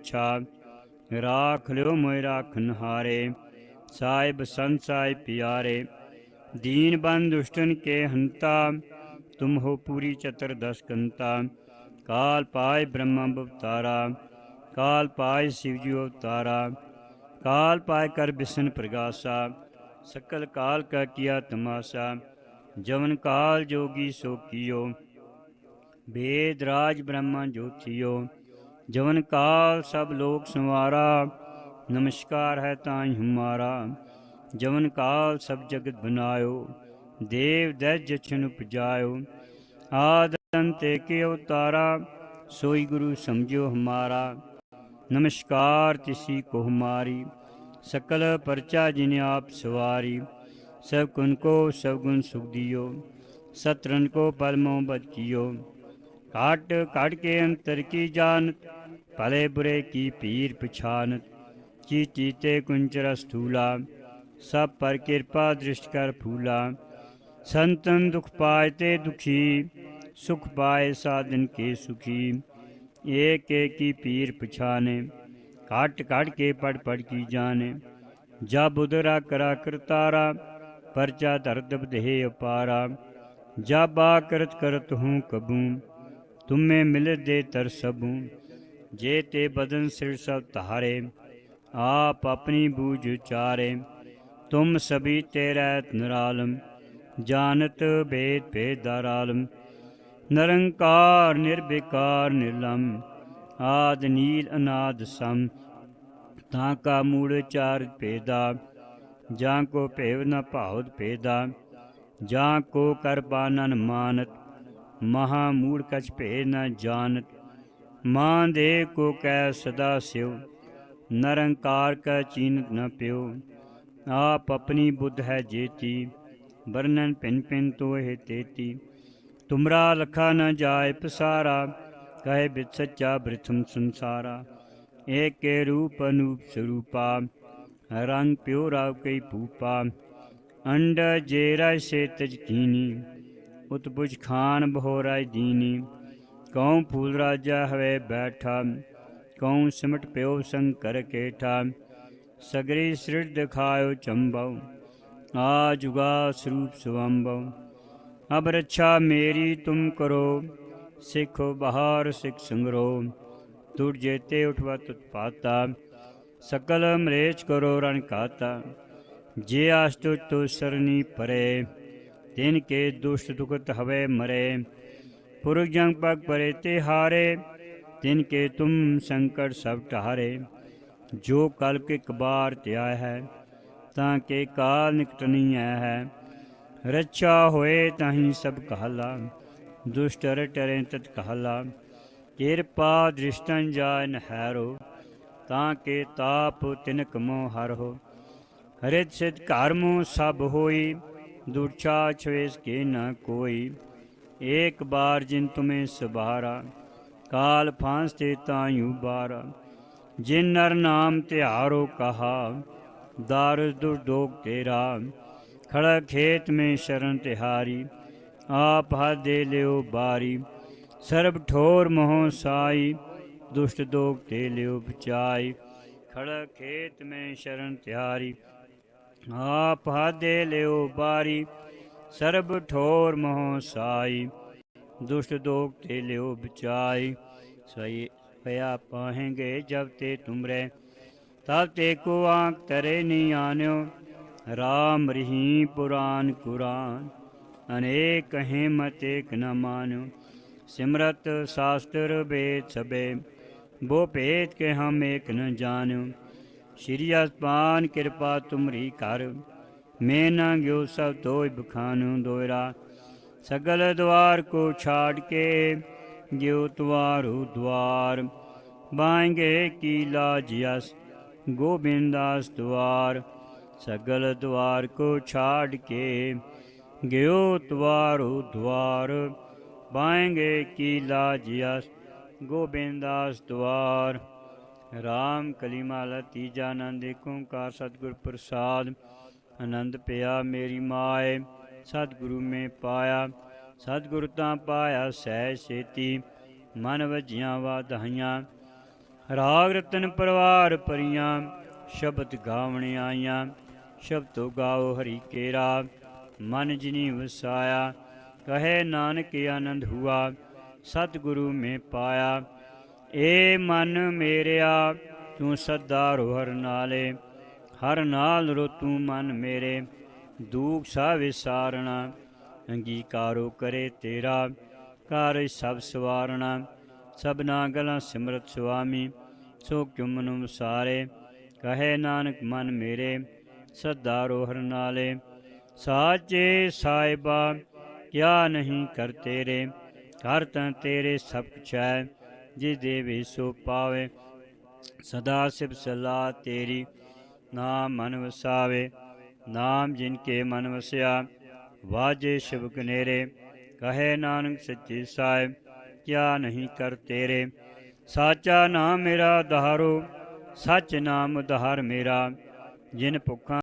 ਅੱਛਾ ਰਾਖ ਲਿਓ ਮੋਇ ਰਾਖਨਹਾਰੇ ਸਾਹਿਬ ਸੰਤ ਸਾਹਿਬ ਪਿਆਰੇ دین بند دشتن کے ہنتا تم ہو پوری چتر دس کنتا کال پائے برہم اوتارا کال پائے شیو جی اوتارا کال پائے کر بسن پرگاسا سکل کال کا کیا تماشا جون کال جوگی سو کیو بید راج برہم جو تھیو ਜਵਨ ਕਾਲ ਸਭ ਲੋਕ ਸੰਵਾਰਾ, ਨਮਸਕਾਰ ਹੈ ਤਾਈ ਹਮਾਰਾ ਜਵਨ ਕਾਲ ਸਭ ਜਗਤ ਬਨਾਇਓ, ਦੇਵ ਦੈ ਜਛਨ ਉਪਜਾਇਓ। ਆਦ ਅੰਤੇ ਕੇ ਉਤਾਰਾ ਸੋਈ ਗੁਰੂ ਸਮਝਿਓ ਹਮਾਰਾ। ਨਮਸਕਾਰ ਤਿਸੀ ਕੋ ਹਮਾਰੀ, ਸਕਲ ਪਰਚਾ ਜਿਨ ਆਪ ਸਵਾਰੀ। ਸਭ ਕੁਨ ਕੋ ਸਭ ਗੁਣ ਸੁਖ ਦਿਓ ਸਤਰਨ ਕੋ ਪਲਮੋਂ ਬਚਿਓ کاٹ کاٹ کے انتر کی جانت پلے برے کی پیر پچھانت کی چیتے کنچر ستھولا سب پر کرپا درشٹ کر پھولا سنتن دکھ پائے تے دکھی سکھ پائے سادن کے سکھی ایک ایک کی پیر پچھانے کاٹ کاٹ کے پڑ پڑ کی جانے جب ادرا کرا کرتارا پرچا دردب دہے اپارا جا آ کرت کرت ہوں کبوں तुम में मिल दे तर सबू जे ते बदन सिर सब तहारे आप अपनी बूझ चारे तुम सभी तेरैत निरालम जानत भेद भेद दारालम ਨਿਰੰਕਾਰ ਨਿਰਬਿਕਾਰ ਨਿਰਲਮ ਆਦ ਨੀਲ ਅਨਾਦ ਸਮ ਤਾਂ ਕਾ ਮੂੜ ਚਾਰ ਭੇਦਾ ਜਾਂ ਕੋ ਭੇਵ ਨ ਭਾਵਤ ਭੇਦਾ ਜਾਂ ਕੋ ਕਰ ਬਾਨਨ ਮਾਨਤ ਮਹਾ ਮੂੜ ਕਛ ਭੇ ਨ ਜਾਣਤ ਮਾਂ ਦੇ ਕੋ ਕੈ ਸਦਾ ਸਿਉ, ਨਰੰਕਾਰ ਕਾ ਚੀਨਤ ਨ ਪਿਓ ਆਪ ਆਪਣੀ ਬੁੱਧ ਹੈ ਜੇਤੀ ਵਰਨਨ ਪਿਨ ਪਿਨ ਤੋਹਿ ਤੇਤੀ। ਤੁਮਰਾ ਲਖਾ ਨ ਜਾਏ ਪਸਾਰਾ, ਕਹੇ ਬਿਤ ਸੱਚਾ ਬ੍ਰਿਥਮ ਸੰਸਾਰਾ। ਏਕੇ ਰੂਪ ਅਨੂਪ ਸਰੂਪਾ, ਰੰਗ ਪਿਓ ਰਾਵ ਕਈ ਭੂਪਾ। ਅੰਡ ਜੇਰਾ ਸੇ ਤਜ ਕੀਨੀ ਉਤਬੁਜ ਖਾਨ ਬਹੋ ਬਹੋਰਾਇ ਦੀਨੀ। ਕਉ ਫੂਲ ਰਾਜਾ ਹਵੇ ਬੈਠਾ, ਕਉ ਸਿਮਟ ਪਿਓ ਸੰਕਰ ਕੇਠਾ। ਸਗਰੀ ਸ੍ਰਿੜ ਦਿਖਾਇਓ ਚੰਬਉ, ਆ ਜੁਗਾ ਸਰੂਪ ਸੁਵੰਬਉ। ਅਬ ਰੱਛਾ ਮੇਰੀ ਤੁਮ ਕਰੋ, ਸਿੱਖੋ ਬਹਾਰ ਸਿੱਖ ਸੰਗਰੋ। ਤੁਰ ਜੇਤੇ ਉਠਵਾ ਤੁਤ ਪਾਤਾ ਸਕਲ ਮਰੇਚ ਕਰੋ ਰਣ ਕਾਤਾ। ਜੇ ਆਸਤੁ ਤੋ ਸਰਨੀ ਪਰੇ ਤਿਨ ਕੇ ਦੁਸ਼ਟ ਦੁਖਤ ਹਵੇ ਮਰੇ, ਪੁਰਖ ਜੰਗ ਪਗ ਪਰੇ ਤੇ ਹਾਰੇ ਤਿਨ ਕੇ ਤੁਮ ਸੰਕਟ ਸਭ ਟਹਾਰੇ। ਜੋ ਕਲ ਕੇ ਕਬਾਰ ਧਿਆਇ ਹੈ, ਤਾਂ ਕੇ ਕਾਲ ਨਿਕਟ ਨਹੀਂ ਆਇਆ ਹੈ। ਰੱਛਾ ਹੋਏ ਤਾਹੀ ਸਭ ਕਹਲਾ, ਦੁਸ਼ਟ ਟਰੇ ਤਤ ਕਹਲਾ। ਕਿਰਪਾ ਦ੍ਰਿਸ਼ਟਨ ਜਾਨ ਹੈਰੋ, ਤਾਂ ਕੇ ਤਾਪ ਤਿਨਕ ਮੋ ਹਰੋ। ਹਰਿਤ ਸਿਧ ਕਰਮੋ ਸਭ ਹੋਈ ਦੁਰਚਾ ਛਵੇਸ ਕੇ ਨ ਕੋਈ। ਏਕ ਬਾਰ ਜਿਨ ਤੁਮੇ ਸਬਾਰਾ ਕਾਲ ਫਾਂਸ ਤੇ ਤਾਯੂ ਬਾਰਾ। ਜਿਨ ਨਰ ਨਾਮ ਧਿਆਰੋ ਕਹਾ ਦਾਰ ਦੁਰਦੋਗ ਤੇਰਾ। ਖੜਾ ਖੇਤ ਮੇ ਸ਼ਰਨ ਤਿਹਾਰੀ, ਆਪ ਦੇ ਲਿਓ ਬਾਰੀ। ਸਰਬ ਠੋਰ ਮੋਹ ਸਾਈ, ਦੁਸ਼ਟ ਦੋਗ ਤੇ ਲਿਓ ਬਚਾਈ। ਖੜਾ ਖੇਤ ਮੇ ਸ਼ਰਨ ਤਿਹਾਰੀ ਆਪ ਦੇ ਲਿਓ ਬਾਰੀ, ਸਰਬ ਠੋਰ ਮੋਹ ਸਾਈ। ਦੁਸ਼ਟ ਦੋਖ ਤੇ ਲਿਓ ਬਚਾਈ ਸਈ ਪਿਆ ਪਾਹੇਂਗੇ ਜਬ ਤੇ ਤੁਮਰੇ। ਤਬ ਤੇ ਕੋ ਆਂਖ ਤਰੇ ਨਹੀਂ ਆਨਿਓ, ਰਾਮ ਰਹੀਮ ਪੁਰਾਨ ਕੁਰਾਨ। ਅਨੇਕ ਹਿਮਤ ਏਕ ਨ ਮਾਨਿਓ, ਸਿਮਰਤ ਸ਼ਾਸਤਰ ਵੇਦ ਸਬੇ ਬੋ ਭੇਦ ਕੇ ਹਮ ਏਕ ਨ ਜਾਣਿਓ ਸ਼੍ਰੀ ਅਸਪਾਨ ਕਿਰਪਾ ਤੁਮਰੀ ਕਰ। ਮੈਂ ਨਾ ਗਿਓ ਸਭ ਤੋਇ ਬਖਾਨੂ ਦੋਇਰਾ। ਸਗਲ ਦਵਾਰ ਕੋ ਛਾੜ ਕੇ ਗਿਓ ਤੁਵਾਰੂ ਦਵਾਰ। ਬਾਂਗੇ ਕੀ ਲਾਜ ਯਸ ਗੋਬਿੰਦਾਸ ਦਵਾਰ। ਸਗਲ ਦਵਾਰ ਕੋ ਛਾੜ ਕੇ ਗਿਓ ਤੁਵਾਰੂ ਦਵਾਰ। ਬਾਂਗੇ ਕੀ ਲਾਜ ਯਸ ਗੋਬਿੰਦਾਸ ਦਵਾਰ। ਰਾਮ ਕਲੀਮਾਲਾ ਤੀਜਾ ਆਨੰਦ ਏਕ ਓੰਕਾਰ ਸਤਿਗੁਰ ਪ੍ਰਸਾਦ। ਆਨੰਦ ਪਿਆ ਮੇਰੀ ਮਾਏ, ਸਤਿਗੁਰੂ ਮੈਂ ਪਾਇਆ। ਸਤਿਗੁਰ ਤਾਂ ਪਾਇਆ ਸਹਿ ਸੇਤੀ, ਮਨ ਵਜੀਆਂ ਵਾਧਾਈਆਂ। ਰਾਗ ਰਤਨ ਪਰਵਾਰ ਪਰੀਆਂ ਸ਼ਬਦ ਗਾਵਣ ਆਈਆਂ। ਸ਼ਬਦੋ ਗਾਓ ਹਰੀ ਕੇਰਾ, ਮਨ ਜਿਨੀ ਵਸਾਇਆ। ਕਹੇ ਨਾਨਕ ਆਨੰਦ ਹੁਆ, ਸਤਿਗੁਰੂ ਮੈਂ ਪਾਇਆ। ਏ ਮਨ ਮੇਰਿਆ, ਤੂੰ ਸਦਾ ਰੋਹਰ ਨਾਲੇ। ਹਰ ਨਾਲ ਰੋ ਤੂੰ ਮਨ ਮੇਰੇ, ਦੂਖ ਸਾ ਵਿਸਾਰਣਾ। ਅੰਗੀਕਾਰੋ ਕਰੇ ਤੇਰਾ ਕਾਰਜ ਸਭ ਸਵਾਰਣਾ। ਸਭਨਾ ਗਲਾਂ ਸਿਮਰਤ ਸੁਆਮੀ ਸੋ ਕਿਉ ਮਨੁ ਕਹੇ ਨਾਨਕ ਮਨ ਮੇਰੇ, ਸਦਾ ਰੋਹਰ ਨਾਲੇ। ਸਾਚੇ ਸਾਹਿਬਾ, ਕਿਆ ਨਹੀਂ ਕਰ ਤੇਰੇ। ਕਰ ਤਾਂ ਤੇਰੇ ਸਭ ਕੁਛ ਹੈ। ਜਿਸ ਦੇ ਵੀ ਸੋ ਪਾਵੇ। ਸਦਾ ਸਿਵ ਸਲਾਹ ਤੇਰੀ ਨਾਮ ਮਨ ਵਸਾਵੇ। ਨਾਮ ਜਿਨ ਕੇ ਮਨ ਵਸਿਆ, ਵਾਜੇ ਸ਼ਿਵ ਕਨੇਰੇ। ਕਹੇ ਨਾਨਕ ਸੱਚੇ ਸਾਹਿਬ, ਕਿਆ ਨਹੀਂ ਕਰ ਤੇਰੇ। ਸਾਚਾ ਨਾਮ ਮੇਰਾ ਦਹਾਰੋ ਸੱਚ ਨਾਮ ਦਹਾਰ ਮੇਰਾ। ਜਿਨ ਭੁੱਖਾਂ